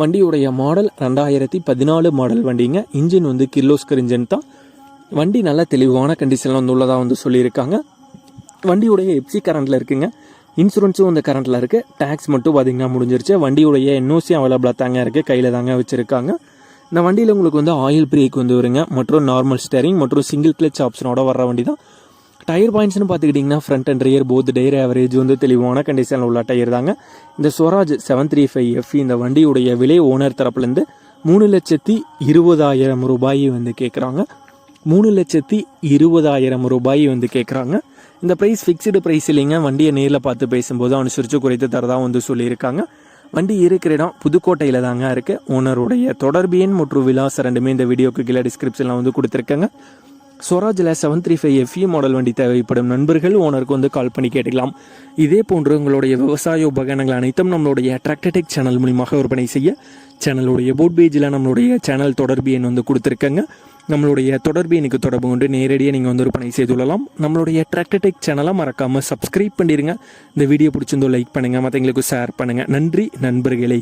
வண்டியுடைய மாடல் ரெண்டாயிரத்தி பதினாலு மாடல் வண்டிங்க. இன்ஜின் வந்து கிர்லோஸ்கர் இன்ஜின் தான். வண்டி நல்ல தெளிவான கண்டிஷனில் வந்து உள்ளதாக வந்து சொல்லியிருக்காங்க. வண்டியுடைய எப்சி கரண்ட்டில் இருக்குங்க. இன்சூரன்ஸும் வந்து கரண்ட்டில் இருக்குது டேக்ஸ் மட்டும் பார்த்திங்கன்னா முடிஞ்சிருச்சு. வண்டியுடைய என்ஓசி அவைலபிளாக தாங்க இருக்குது கையில் தாங்க வச்சுருக்காங்க. இந்த வண்டியில் உங்களுக்கு வந்து ஆயில் பிரேக் வந்து வருங்க. மற்றும் நார்மல் ஸ்டேரிங் மற்றும் சிங்கிள் கிளச் ஆப்ஷனோட வர வண்டி தான் டயர் பாயிண்ட்ஸ்னு பார்த்துக்கிட்டிங்கன்னா front and rear both tyre average வந்து தெளிவான கண்டிஷனில் உள்ள டயர் தாங்க. இந்த Swaraj seven three five F இந்த வண்டியுடைய விலை ஓனர் தரப்புலேருந்து மூணு லட்சத்தி இருபதாயிரம் ரூபாய் வந்து கேட்குறாங்க மூணு லட்சத்தி இருபதாயிரம் ரூபாய் வந்து கேட்குறாங்க இந்த ப்ரைஸ் ஃபிக்ஸ்டு ப்ரைஸ் இல்லைங்க. வண்டியை நேரில் பார்த்து பேசும்போது அனுசரித்து குறைத்து தரதா வந்து சொல்லியிருக்காங்க. வண்டி இருக்கிற இடம் புதுக்கோட்டையில் தாங்க இருக்குது ஓனருடைய தொடர்பு எண் மற்றும் விலாசம் ரெண்டுமே இந்த வீடியோக்கு கீழே டிஸ்கிரிப்ஷனில் வந்து கொடுத்துருக்கேங்க. ஸ்வராஜில் seven three five FE model வண்டி தேவைப்படும் நண்பர்கள் ஓனருக்கு வந்து கால் பண்ணி கேட்டுக்கலாம். இதே போன்று உங்களுடைய விவசாய உபகரணங்கள் அனைத்தும் நம்மளுடைய டிராக்டடெக் சேனல் மூலியமாக விற்பனை செய்ய சேனலுடைய போட் பேஜில் நம்மளுடைய சேனல் தொடர்பு எண் வந்து கொடுத்துருக்கங்க. நம்மளுடைய தொடர்பு எனக்கு தொடர்பு கொண்டு நேரடியாக நீங்கள் வந்து விற்பனை செய்துள்ளலாம் நம்மளுடைய டிராக்டடெக் சேனலை மறக்காமல் சப்ஸ்கிரைப் பண்ணிடுங்க இந்த வீடியோ பிடிச்சிருந்தோ லைக் பண்ணுங்கள் மற்றவங்களுக்கு ஷேர் பண்ணுங்கள் நன்றி நண்பர்களே.